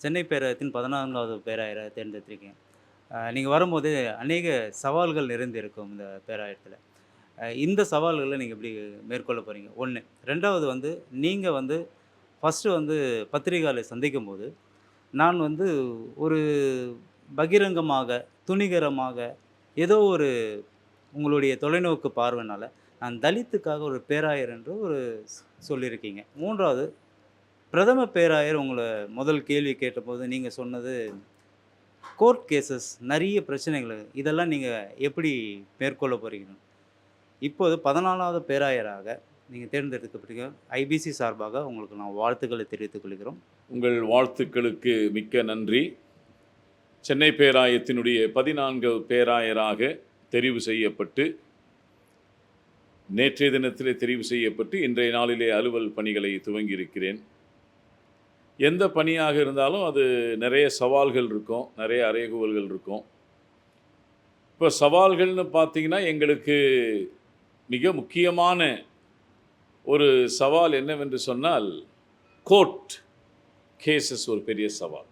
சென்னை பேராயத்தின் பதினான்காவது பேராயராக தேர்ந்தெடுத்திருக்கேன். நீங்கள் வரும்போது அநேக சவால்கள் நிறைந்திருக்கும் இந்த பேராயத்தில் இந்த சவால்களை நீங்கள் எப்படி மேற்கொள்ள போகிறீங்க ஒன்று ரெண்டாவது வந்து நீங்கள் வந்து ஃபஸ்ட்டு வந்து பத்திரிகையாளரை சந்திக்கும் போது நான் வந்து ஒரு பகிரங்கமாக துணிகரமாக ஏதோ ஒரு உங்களுடைய தொலைநோக்கு பார்வைனால நான் தலித்துக்காக ஒரு பேராயர் என்று ஒரு சொல்லியிருக்கீங்க. மூன்றாவது பிரதம பேராயர் உங்களை முதல் கேள்வி கேட்டபோது நீங்கள் சொன்னது கோர்ட் கேசஸ் நிறைய பிரச்சனைகள் இதெல்லாம் நீங்கள் எப்படி மேற்கொள்ள போகிறீங்க இப்போது பதினாலாவது பேராயராக நீங்கள் தேர்ந்தெடுக்கப்பட்டீங்க. ஐபிசி சார்பாக உங்களுக்கு நான் வாழ்த்துக்களை தெரிவித்துக் கொள்கிறோம். உங்கள் வாழ்த்துக்களுக்கு மிக்க நன்றி. சென்னை பேராயத்தினுடைய பதினான்கு பேராயராக தெரிவு செய்யப்பட்டு நேற்றைய தினத்திலே தெரிவு செய்யப்பட்டு இன்றைய நாளிலே அலுவல் பணிகளை துவங்கியிருக்கிறேன். எந்த பணியாக இருந்தாலும் அது நிறைய சவால்கள் இருக்கும் நிறைய அறைகூவல்கள் இருக்கும். இப்போ சவால்கள்னு பார்த்தீங்கன்னா எங்களுக்கு மிக முக்கியமான ஒரு சவால் என்னவென்று சொன்னால் கோர்ட் கேசஸ் ஒரு பெரிய சவால்.